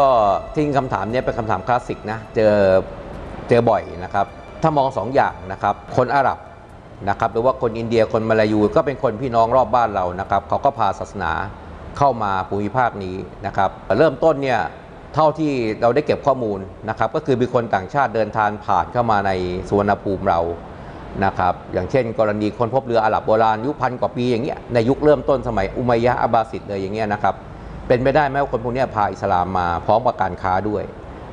็ทิ้งคำถามนี้เป็นคำถามคลาสสิกนะ เจอเจอบ่อยนะครับ ถ้ามองสองอย่างนะครับ คนอาหรับนะครับหรือว่าคนอินเดียคนมาลายูก็เป็นคนพี่น้องรอบบ้านเรานะครับเขาก็พาศาสนาเข้ามาภูมิภาคนี้นะครับ เริ่มต้นเนี่ยเท่าที่เราได้เก็บข้อมูลนะครับ ก็คือมีคนต่างชาติเดินทางผ่านเข้ามาในสุวรรณภูมิเรานะครับอย่างเช่น กรณีคนพบเรืออาหรับโบราณยุคพันกว่าปีอย่างเงี้ยในยุคเริ่มต้นสมัยอุมัยยะอับบาสิดเลยอย่างเงี้ยนะครับ เป็นไปได้ไหมว่าคนพวกนี้พาอิสลามมาพร้อมกับการค้าด้วย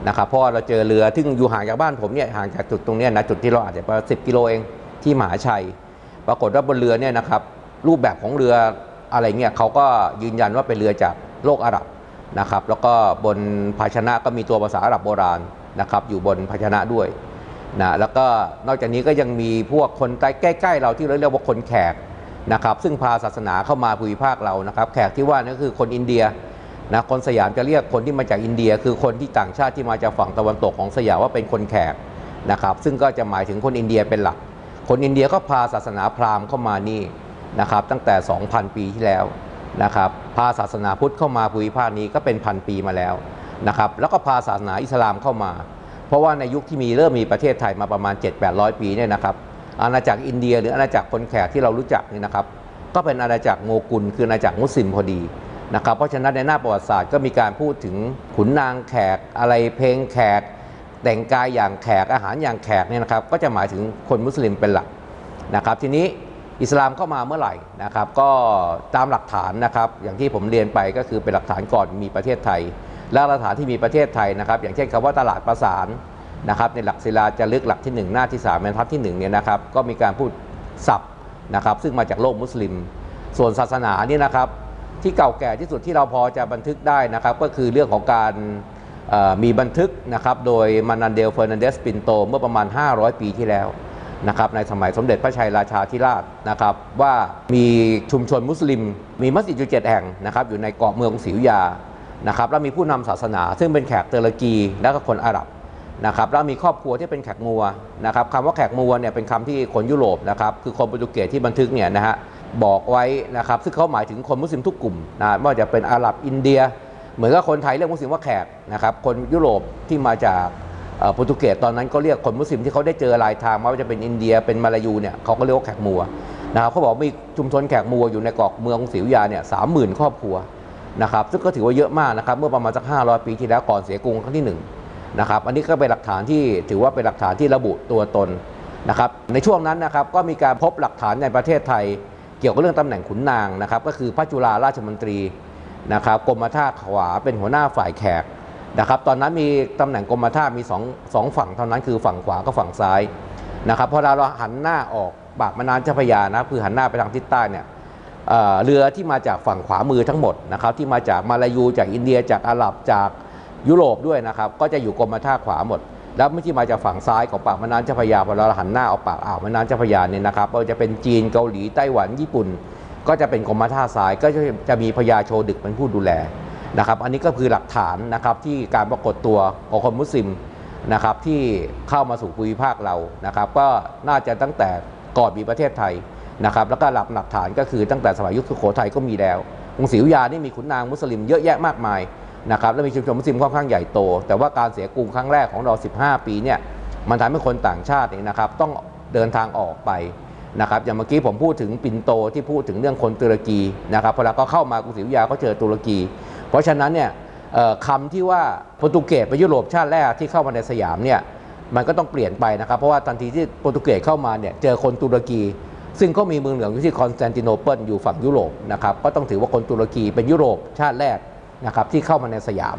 นะครับเพราะาเราเจอเรือที่อยู่ห่างจากบ้านผมเนี่ยห่างจากจุดตรงนี้นะจุดที่เราอาจจะประมาณสิกิโลเองที่มหาชัย ปรากฏว่าบนเรือเนี่ยนะครับรูปแบบของเรืออะไรเงี้ยเขาก็ยืนยันว่าเป็นเรือจากโลกอาหรับนะครับแล้วก็บนภาชนะก็มีตัวภาษาอาหรับโบราณนะครับอยู่บนภาชนะด้วยนะแล้วก็นอกจากนี้ก็ยังมีพวกคนใกล้ๆเราที่เราเรียกว่าคนแขกนะครับซึ่งพาศาสนาเข้ามาภูมิภาคเรานะครับแขกที่ว่านี่นคือคนอินเดีย นะคนสยามจะเรียกคนที่มาจากอินเดีย คือคนที่ต่างชาติที่มาจากฝั่งตะวันตกของสยามว่าเป็นคนแขกนะครับซึ่งก็จะหมายถึงคนอินเดียเป็นหลัก คนอินเดียก็พาศาสนาพราหมณ์เข้ามานี่นะครับตั้งแต่ 2,000 ปีที่แล้วนะครับพาศาสนาพุทธเข้ามาภูมิภาคนี้ก็เป็นพันปีมาแล้วนะครับแล้วก็พาศาสนาอิสลามเข้ามา เพราะว่าในยุคที่มีเริ่มมีประเทศไทยมาประมาณ 7-800 ปีเนี่ยนะครับอาณาจักรอินเดียหรืออาณาจักรคนแขกที่เรารู้จักนี่นะครับก็เป็นอาณาจักรโมกุลคืออาณาจักรมุสลิมพอดี นะครับเพราะฉะนั้นในหน้าประวัติศาสตร์ก็มีการพูดถึงขุนนางแขกอะไรเพลงแขก แต่งกายอย่างแขกอาหารอย่างแขกเนี่ยนะครับก็จะหมายถึงคนมุสลิมเป็นหลักนะครับ ทีนี้อิสลามเข้ามาเมื่อไหร่นะครับ ก็ตามหลักฐานนะครับอย่างที่ผมเรียนไปก็คือเป็นหลักฐานก่อนมีประเทศไทย และหลักฐานที่มีประเทศไทยนะครับ อย่างเช่นคำว่าตลาดประสานนะครับในหลักศิลาจะลึกหลักที่ 1 หน้าที่3บรรทัดที่1เนี่ยนะครับก็มีการพูดศัพท์นะครับซึ่งมาจากโลกมุสลิม ส่วนศาสนานี่นะครับ ที่เก่าแก่ที่สุดที่เราพอจะบันทึกได้นะครับ ก็คือเรื่องของการมีบันทึกนะครับ โดยมานันเดลเฟอร์นันเดสปินโต เมื่อประมาณ 500 ปีที่แล้วนะครับในสมัยสมเด็จพระชัยราชาธิราชนะครับ ว่ามีชุมชนมุสลิม มีมัสยิดอยู่เจ็ดแห่งนะครับ อยู่ในเกาะเมืองศรีวิทยานะครับแล้วมีผู้นำศาสนา ซึ่งเป็นแขกเตอร์กีและก็คนอาหรับนะครับแล้วมีครอบครัวที่เป็นแขกมัวนะครับคำว่าแขกมัวเนี่ยเป็นคำที่คนยุโรปนะครับคือคนโปรตุเกสที่บันทึกเนี่ยนะฮะ บอกไว้นะครับซึ่งเขาหมายถึงคนมุสลิมทุกกลุ่มนะไม่ว่าจะเป็นอาหรับอินเดีย เหมือนกับคนไทยเรียกมุสลิมว่าแขกนะครับคนยุโรปที่มาจากโปรตุเกสตอนนั้นก็เรียกคนมุสลิมที่เขาได้เจอรายทางไม่ว่าจะเป็นอินเดียเป็นมาลายูเนี่ยเขาก็เรียกว่าแขกมัวนะครับเขาบอกมีชุมชนแขกมัวอยู่ในเกาะเมืองศรีวิทยาเนี่ยสามหมื่นครอบครัวนะครับซึ่งก็ถือว่าเยอะมากนะครับเมื่อประมาณสัก500 ปีที่แล้วก่อนเสียกรุงครั้งที่หนึ่งนะครับอันนี้ก็เป็นหลักฐานที่ถือว่าเป็นหลักฐานที่ระบุตัวตนนะครับในช่วงนั้นนะครับก็มีการพบหลักฐานในประเทศไทย เกี่ยวกับเรื่องตำแหน่งขุนนางนะครับก็คือพระจุฬาราชมนตรีนะครับกรมท่าขวาเป็นหัวหน้าฝ่ายแขกนะครับตอนนั้นมีตำแหน่งกรมท่ามีสองสองฝั่งเท่านั้นคือฝั่งขวากับฝั่งซ้ายนะครับพอเราหันหน้าออกปากม่น้ำเจ้าพระยานะคือหันหน้าไปทางทิศใต้เนี่ยเเรือที่มาจากฝั่งขวามือทั้งหมดนะครับที่มาจากมาลายูจากอินเดียจากอาหรับจากยุโรปด้วยนะครับก็จะอยู่กรมท่าขวาหมด แล้วไม่ที่มาจากฝั่งซ้ายของปากแม่น้ำเจ้าพระยาพอเราหันหน้าออกปากอ่าวแม่น้ำเจ้าพระยาเนี่ยนะครับก็จะเป็นจีนเกาหลีไต้หวันญี่ปุ่น ก็จะเป็นกรมท่าทรายก็จะมีพญาโชดึกเป็นผู้ดูแลนะครับ อันนี้ก็คือหลักฐานนะครับที่การปรากฏตัวของคนมุสลิมนะครับที่เข้ามาสู่ภูมิภาคเรานะครับ ก็น่าจะตั้งแต่ก่อนมีประเทศไทยนะครับ แล้วก็หลักหลักฐานก็คือตั้งแต่สมัยยุคสุโขทัยก็มีแล้วกรุงศรีอยุธยานี่มีขุนนางมุสลิมเยอะแยะมากมาย นะครับและมีชุมชนมุสลิมค่อนข้างใหญ่โต แต่ว่าการเสียกรุงครั้งแรกของเรา 15 ปีเนี่ยมันทำให้คนต่างชาติเนี่ยนะครับต้องเดินทางออกไปนะครับอย่างเมื่อกี้ผมพูดถึงปินโตที่พูดถึงเรื่องคนตุรกีนะครับพอเราก็เข้ามากรุงศรีอยุธยาก็เจอตุรกี เพราะฉะนั้นเนี่ยคำที่ว่าโปรตุเกสเปยุโรปชาติแรกที่เข้ามาในสยามเนี่ยมันก็ต้องเปลี่ยนไปนะครับ เพราะว่าทันทีที่โปรตุเกสเข้ามาเนี่ยเจอคนตุรกี ซึ่งเขามีเมืองหลวงอยู่ที่คอนสแตนติโนเปิลอยู่ฝั่งยุโรปนะครับก็ต้องถือว่าคนตุรกีเป็นยุโรปชาติแรก นะครับที่เข้ามาในสยาม